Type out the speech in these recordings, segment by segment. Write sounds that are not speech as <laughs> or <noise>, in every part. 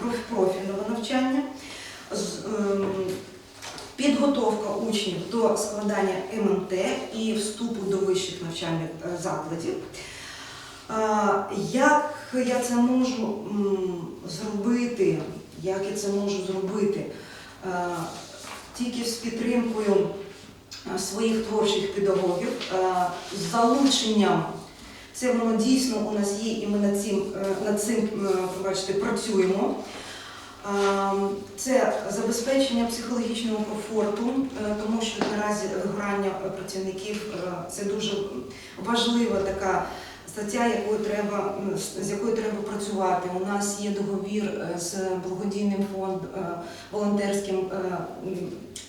проф- профільного навчання, ем, підготовка учнів до складання ММТ і вступу до вищих навчальних е, закладів. Як я це можу зробити? Як я це можу зробити? Тільки з підтримкою своїх творчих педагогів, з залученням. Це воно дійсно у нас є, і ми над цим, е, над цим е, працюємо. Е, Це забезпечення психологічного комфорту, е, тому що наразі вигорання працівників це дуже важлива така стаття, якою треба, з якою треба працювати. У нас є договір з благодійним фондом волонтерським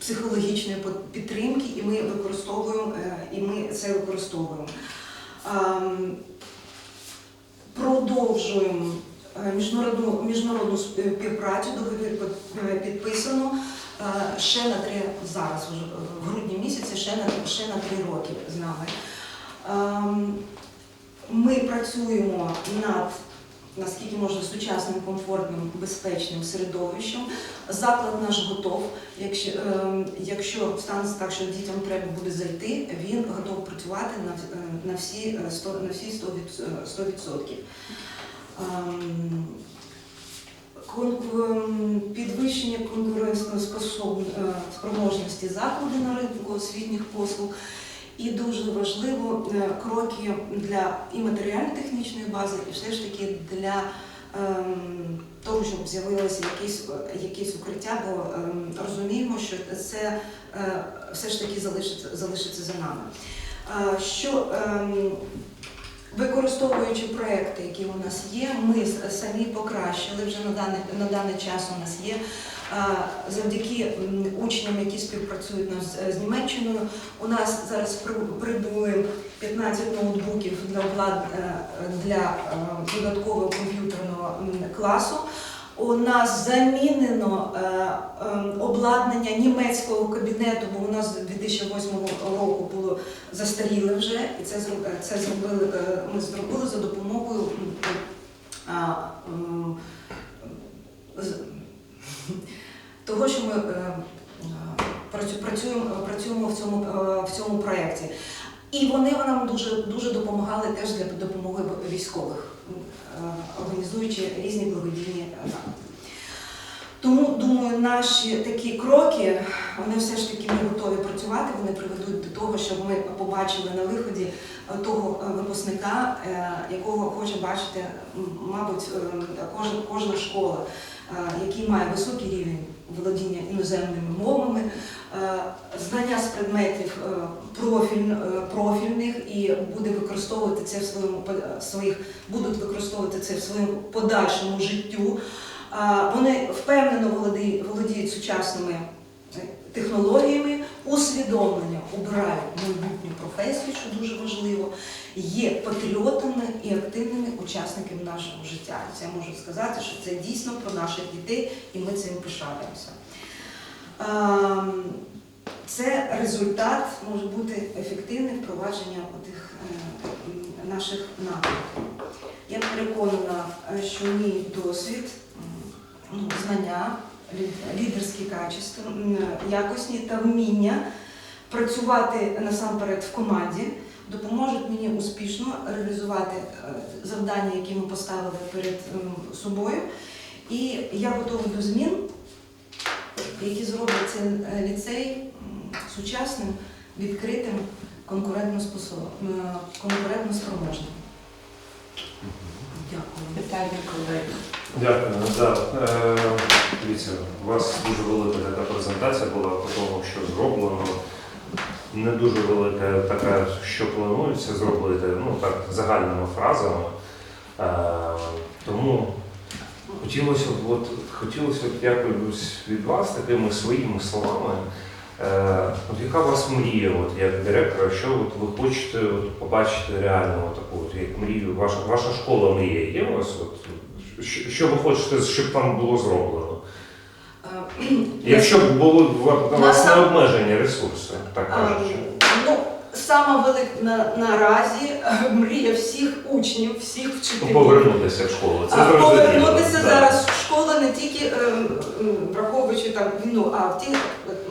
психологічної підтримки, і ми використовуємо і ми це використовуємо. Ем, Продовжуємо е, міжнародну міжнародну співпрацю. Договір е, підписано е, ще на три зараз, в грудні місяці, ще на ще на три роки з нами. Ем, Ми працюємо над наскільки можна сучасним, комфортним, безпечним середовищем. Заклад наш готов. Якщо, ем, якщо станеться так, що дітям треба буде зайти, він готов працювати на, е, на всі е, 100, на всі 100%. від- е, 100%. Ем, ем, Підвищення закладу на ринку освітніх послуг і дуже важливо е, кроки для і матеріально-технічної бази, і все ж таки для ем, того, щоб з'явилося якісь, якісь укриття, бо ем, розуміємо, що це е, все ж таки залишиться, залишиться за нами. Е, що ем, Використовуючи проекти, які у нас є, ми самі покращили вже на даний, на даний час у нас є. Е, Завдяки учням, які співпрацюють нас з- з Німеччиною, у нас зараз при- прибули 15 ноутбуків для е, для е, додаткового комп'ютерного класу. У нас замінено е, е, обладнання німецького кабінету, бо у нас 2008 року було застаріле вже, і це е, це зробили. е, Ми зробили за допомогою того, що ми е, е, працю- працюємо, працюємо в цьому е, в цьому проєкті. І вони нам дуже дуже допомагали теж для допомоги військових, організуючи різні благодійні заходи. Тому думаю, наші такі кроки, вони все ж таки ми готові працювати. Вони приведуть до того, щоб ми побачили на виході того випускника, якого хоче бачити, мабуть, кожна, школа, який має високий рівень володіння іноземними мовами, е, знання з предметів е, е, профільних і буде використовувати це в своєму своїх, будуть використовувати це в своєму подальшому життю. Вони впевнено володіють, сучасними технологіями, усвідомлення обирають майбутню професію, що дуже важливо, є патріотами і активними учасниками нашого життя. Це я можу сказати, що це дійсно про наших дітей, і ми цим пишаємося. Ем, Це результат може бути ефективне впровадження отих е, наших напрямків. Я переконана, е, що мій досвід, ну, знання, лідерські качества, м, якості та вміння працювати насамперед в команді допоможуть мені успішно реалізувати е, завдання, які ми поставили перед собою. І я готова до змін, які зроблять цей ліцей сучасним, відкритим, е, конкурентноспроможним. Дякую. Питання колеги. Дякую. Да. Е, Дивіться, у вас дуже велика така презентація була по тому, що зроблено. Не дуже велика така, що планується зробити, ну так, загальними фразами. Е, Тому хотілося б, от, хотілося б якось від вас такими своїми словами. Е, от яка у вас мрія, от, як директора, що от ви хочете от, побачити реально от таку, от, як мрію, ваша, ваша школа мрія є у вас? От, що, ви хочете, щоб там було зроблено? Е, <clears throat> Якщо б були у вас у вас Насам- не обмежені ресурси, так А, кажучи. Ну, сама велика на, наразі е, мрія всіх учнів, всіх Ну, вчителів. повернутися в школу. Це зрозуміло. Повернутися да. зараз в школу не тільки е, враховуючи там війну, а в ті,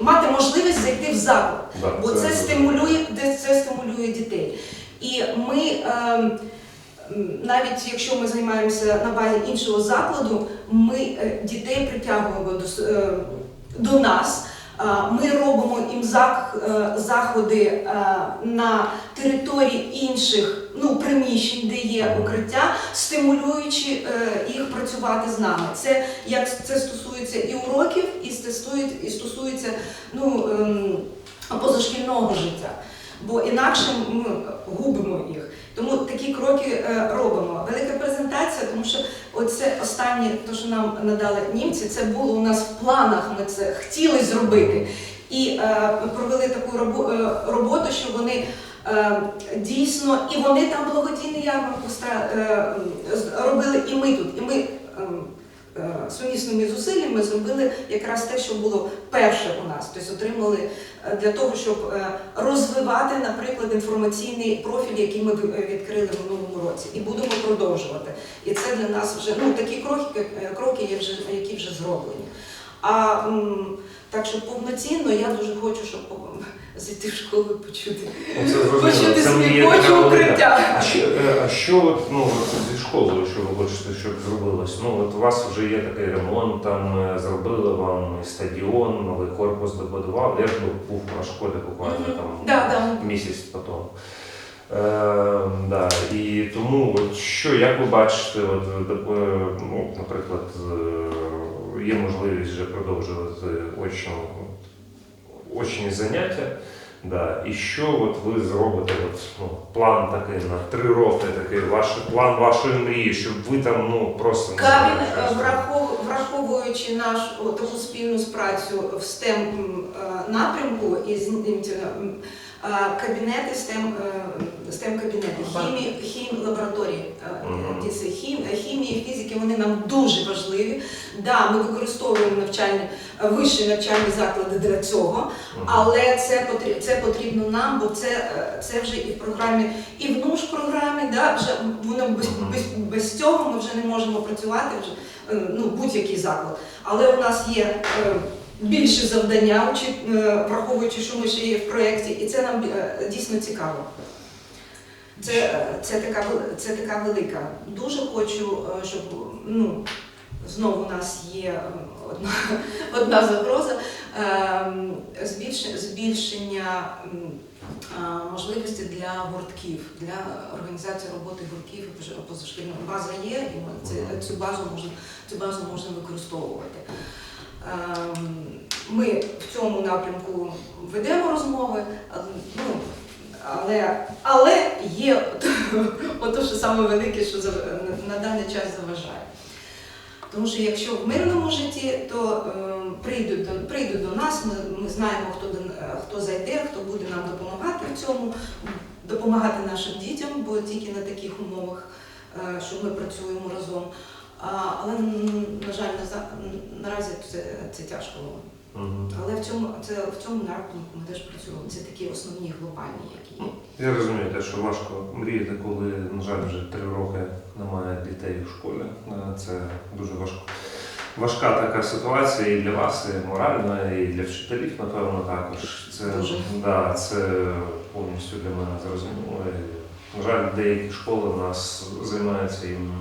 мати можливість зайти в заклад. Да, Бо це стимулює, де це стимулює дітей. І ми м, навіть якщо ми займаємося на базі іншого закладу, ми е, дітей притягуємо до, е, до нас. Ми робимо їм е, заходи на території інших ну, приміщень, де є укриття, стимулюючи їх працювати з нами. Це як це стосується і уроків, і стосується, і стосується ну, ем, позашкільного життя. Бо інакше ми губимо їх. Тому такі кроки е, робимо. Велика презентація, тому що оце останнє, те, що нам надали німці, це було у нас в планах. Ми це хотіли зробити. І е, ми провели таку е, роботу, що вони дійсно, і вони там благодійний ярмарку робили, і ми тут. І ми ем, сумісними зусиллями зробили якраз те, що було перше у нас. Тобто отримали е, для того, щоб е, розвивати, наприклад, інформаційний профіль, який ми е, відкрили в минулому році, і будемо продовжувати. І це для нас вже ну такі кроки, е, кроки які вже зроблені. А так що повноцінно я дуже хочу, щоб зайти в школу і почути. Ну, Це зрозуміло, Почути це свій мрія хочу така велика. укриття. А що, е, а що от, ну, от зі школою, що ви хочете, щоб зробилось? Ну, от у вас вже є такий ремонт, там е, зробили вам і стадіон, новий корпус добудували. Я ж був- був на школі буквально Мгм. там Да, да. місяць потім. Е, да. І тому, от, що, як ви бачите, от, е, ну, наприклад, е, є можливість вже продовжувати очну, очні заняття. Да. І що от ви зробите, от, ну, план такий на три роки, такий ваш план вашої мрії, щоб ви там ну, просто Камін, щось- врахов- враговуючи нашу таку спільну працю в STEM е, напрямку із кабінети STEM, е, STEM кабінети, хімії, хім лабораторії, е, хім, хімії, фізики, вони нам дуже важливі. Да, ми використовуємо навчальні е, вищі навчальні заклади для цього. Але це потрібно, це потрібно нам, бо це, е, це вже і в програмі, і в НУШ програмі, да, вже воно без, без, без цього ми вже не можемо працювати, вже, е, ну, будь-який заклад. Але у нас є е, більше завдання, е, враховуючи, що ми ще є в проєкті, і це нам е, дійсно цікаво. Це, е, це, така, це така велика. Дуже хочу, щоб ну, знову у нас є одна, <laughs> одна загроза збільшення, можливості для гуртків, для організації роботи гуртків і позашкільної база є, і ми цю базу можна цю базу можна використовувати. Ем, Ми в цьому напрямку ведемо розмови, ну, але, але є <laughs> ото, що саме велике, що на, даний час заважає. Тому що якщо в мирному житті, то е, прийдуть до прийдуть до нас, ми, ми знаємо, хто хто зайде, хто буде нам допомагати в цьому, допомагати нашим дітям, бо тільки на таких умовах, е, що ми працюємо разом. Але на жаль, наразі це, це тяжко. Мгм. Але в цьому це в цьому напрямку ми теж працюємо. Це такі основні глобальні, які є. Я розумію, те, що важко мріяти, коли, на жаль, вже три роки немає дітей в школі. Е, Це дуже важко. Важка така ситуація і для вас, і моральна, і для вчителів, напевно, також. Це, Дуже. да, це повністю для мене зрозуміло. На жаль, деякі школи у нас займаються їм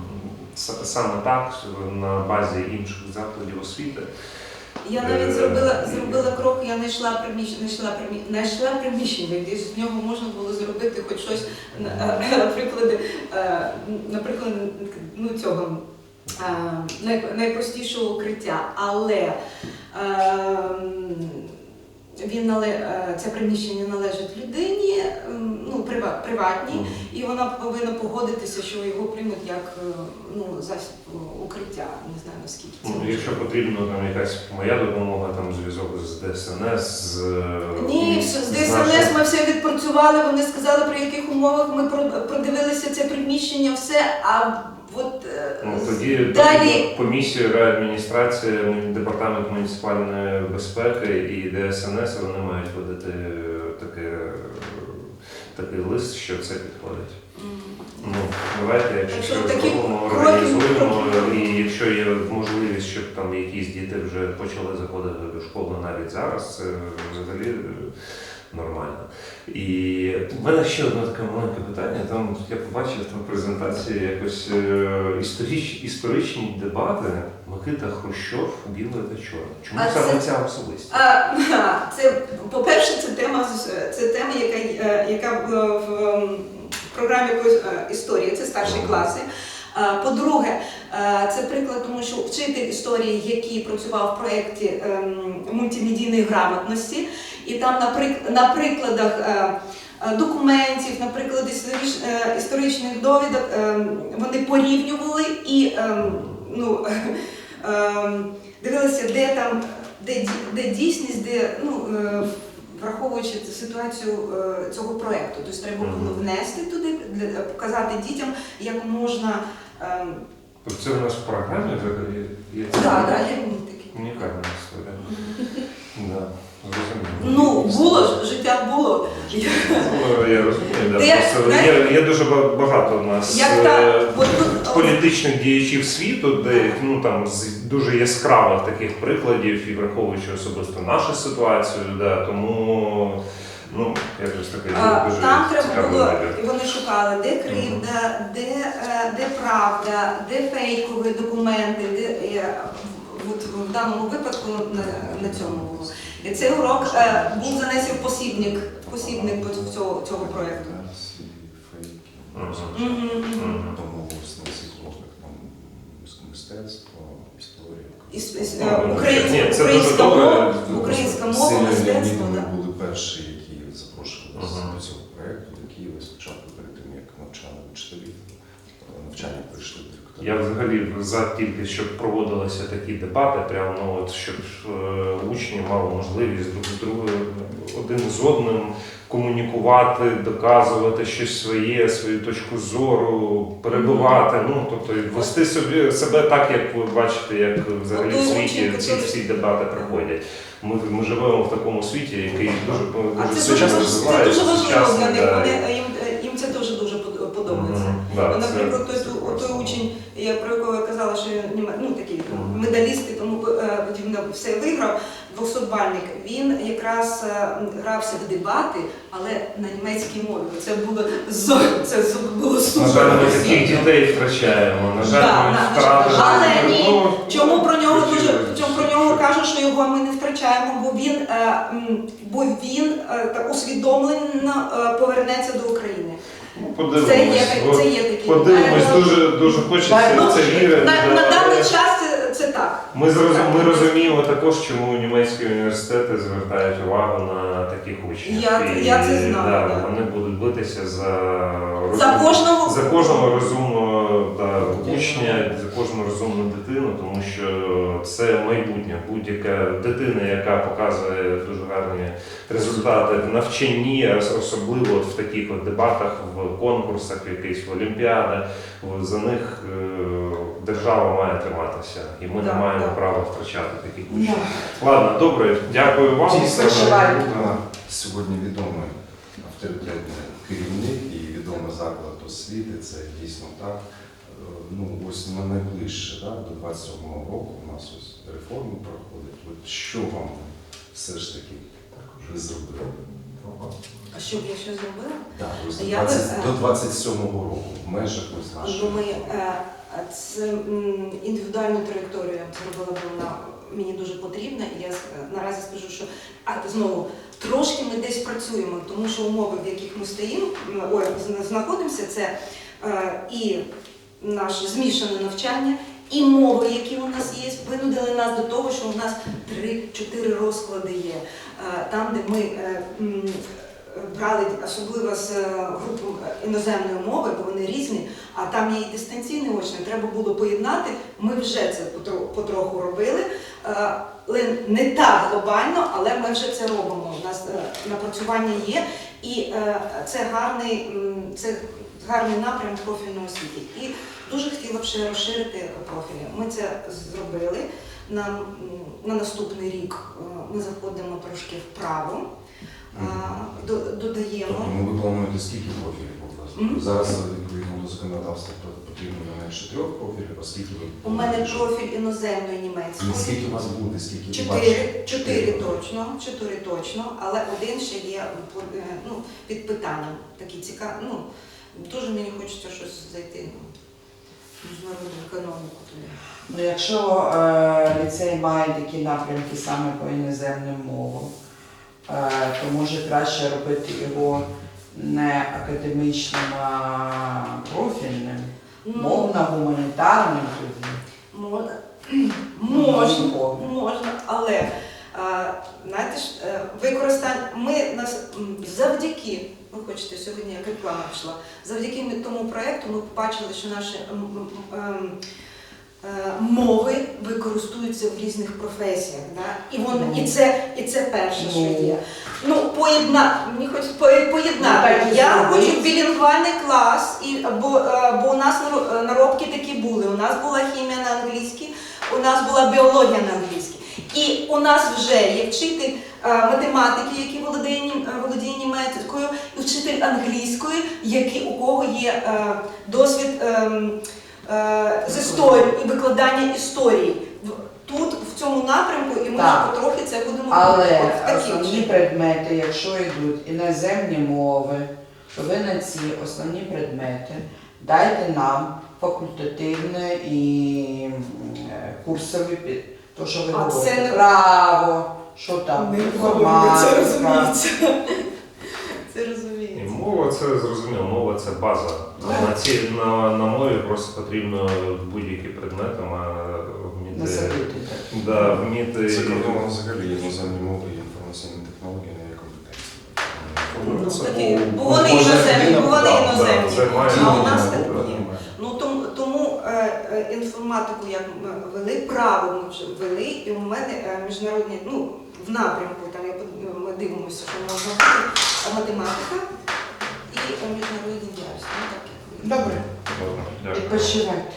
саме так, на базі інших закладів освіти. Я навіть зробила зробила крок, я знайшла приміщення, знайшла приміщення, знайшла приміщення, де з нього можна було зробити хоч щось, <laughs> наприклад, е, наприклад, ну цього е, найпростішого укриття, але ем, він нале, е, це приміщення належить людині, ем, ну прива- приватній. І вона повинна погодитися, що його приймуть як е, ну, засіб е, укриття. Не знаю наскільки це. Ну, якщо потрібна там якась моя допомога, там зв'язок з ДСНС, з Ні, з ДСНС ми все відпрацювали. Вони сказали, при яких умовах ми продивилися це приміщення, все. А от е, Ну, тоді далі. потрібно комісія, райадміністрація, департамент муніципальної безпеки і ДСНС вони мають видати таке, такий лист, що це підходить. Ну, давайте, якщо Якщо зробимо, організуємо, і якщо є можливість, щоб там якісь діти вже почали заходити до школи навіть зараз, це взагалі е, нормально. І в мене ще одне таке маленьке питання. Там я побачив там презентації якось е, історич, історичні дебати Микита Хрущов, біле та чорне. Чому А саме це- ця особистість? А, <laughs> це, по-перше, це тема, це тема, яка, е, яка в, в, програмі е, історії, це старші класи. По-друге, це приклад, тому що вчитель історії, який працював в проєкті ем, мультимедійної грамотності, і там на, прик- на прикладах е, е, документів, наприклад, е, історичних довідок, вони порівнювали і ну, <laughs> дивилися, де там де, де дійсність, де ну, враховуючи ситуацію цього проєкту. Тобто треба було внести туди, показати дітям, як можна. Тобто це у нас в програмі взагалі є Так, так, я такі. унікальна історія. Ну, було ж, життя було. Ну, я розумію, да. Де- Просто є, є дуже ба- багато у нас Як е, от тут, політичних діячів світу, де ну там з дуже яскравих таких прикладів, і враховуючи особисто нашу ситуацію, да, тому ну якось таке А, дуже Там треба цікавий було, вибір. і вони шукали, де кривда, де, е, де правда, де фейкові документи, де е, от в даному випадку на, на цьому було. І цей урок е, був занесен в посібник, посібник цього, цього проєкту. Тому ось на цих уроках там мистецтво, історія. Е, українська, мова, українська мова, мистецтво. Да. були перші, які запрошували до цього проєкту, до Києва спочатку перед тим, як навчали вчителів. Навчання прийшли директори. Я взагалі за тільки щоб проводилися такі дебати, прямо ну от щоб е, учні мали можливість друг з другом один з одним комунікувати, доказувати щось своє, свою точку зору, перебивати. Ну тобто вести собі себе так, як ви бачите, як взагалі в світі ці всі дебати проходять. Ми, ми живемо в такому світі, який дуже дуже сучасно важ- це розвивається, дуже важливо сучасний, для них. Подобається. Да, це- Наприклад, той, той, той учень, я про якого я казала, що він ну, такий ну, медаліст, і тому е, він все виграв, 200-бальник, він якраз е, грався в дебати, але на німецькій мові. Це було це було На жаль, ми таких дітей втрачаємо. На жаль, Да, ми втратили. Але ні. Чому про нього дуже чому про нього кажуть, що його ми не втрачаємо, бо він е, бо він так усвідомлено повернеться до України. Ну, Подивимось. Це є От це є такі. Подивимось, дуже дуже хочеться Ну, в це вірити. На, на даний час це, це так. Ми зрозум- ми розуміємо також, чому німецькі університети звертають увагу на таких учнів. Я- я це знаю, Да, да. Вони будуть битися за За кожного за кожного розумного да, учня, за кожну розумну дитину, тому що це майбутнє. Будь-яка дитина, яка показує дуже гарні результати в навчанні, особливо в таких от дебатах, в конкурсах, в якихось в олімпіадах, за них е, держава має триматися, і ми не маємо да. права втрачати таких учнів. Ладно, добре, дякую вам. Сьогодні відомий авторитетний керівник і відомий заклад освіти, це дійсно так. Е, Ну, ось на найближче, да, до 27-го року у нас ось реформи проходять. От що вам все ж таки ви зробили? А що б я ще зробила? Так, ось Я 20 е, до 27-го року в межах ось нашої. Ну, ми е, це індивідуальну траєкторію зробила, бо вона мені дуже потрібна. І я наразі скажу, що а знову трошки ми десь працюємо, тому що умови, в яких ми стоїмо, ой, знаходимося, це е, і наше змішане навчання. І мови, які у нас є, винудили нас до того, що у нас 3-4 розклади є. Е, Там, де ми е, брали особливо з е, групу іноземної мови, бо вони різні, а там є і дистанційний очний, треба було поєднати. Ми вже це потро- потроху робили, е, не так глобально, але ми вже це робимо. У нас е, напрацювання є, і е, це гарний, це гарний напрям профільної освіти. І дуже хотіла б ще розширити профілі. Ми це зробили. На, на наступний рік е, ми заходимо трошки вправо, е, додаємо. Тобто ну, ви плануєте скільки профілів у? Зараз відповідно до законодавства потрібно не менше трьох профілів, оскільки ви У мене профіль іноземної німецької. Ну, скільки у вас буде, скільки Чотири, чотири точно, чотири точно, але один ще є е, ну, під питанням. Такий цікавий. Ну, дуже мені хочеться щось зайти міжнародну економіку туди. Ну, якщо е, ліцей має такі напрямки саме по іноземним мовам, то може краще робити його не академічним, а профільним, мовно-гуманітарним тоді. Можна, Ну, можна, можна, але е, знаєте ж, е, використання ми нас завдяки, ви хочете сьогодні як реклама пішла, завдяки тому проєкту ми побачили, що наші ем, е, мови використовуються в різних професіях. Да? І, вон, і, це, і це перше, що Ну. є. Ну, поєдна, мені по- поєднати. І Я зробіть. хочу білінгвальний клас, і, бо, е, бо у нас наробки такі були. У нас була хімія на англійській, у нас була біологія на англійській. І у нас вже є вчитель е, математики, який володіє, е, володіє німецькою, і вчитель англійської, який, у кого є е, досвід ем, е, з історії і викладання історії. Тут, в цьому напрямку, і ми Так. вже потрохи це будемо Але основні предмети, якщо йдуть іноземні мови, то ви на ці основні предмети дайте нам факультативне і е, курсові під то, що ви А говорите, це не- право, що там, Це розуміється. <laughs> Це І мова це зрозуміло, мова це база. На, ці, на, на мові просто потрібно будь-які предмети вміти. Насадити. Да, вміти. Це кордоном взагалі іноземні мови і інформаційні технології не є компетенції. Ну, бо вони іноземні, бо вони іноземні. да, це має А у нас так ні, ні. Ну тому, тому е, е, інформатику як ми вели, право ми вже ввели, і у мене е, міжнародні, ну в напрямку там я под- ми дивимося, що можна бути а математика і е, міжнародні діяльності. Ну, так. Добре, Добре, дякую. відпочивайте.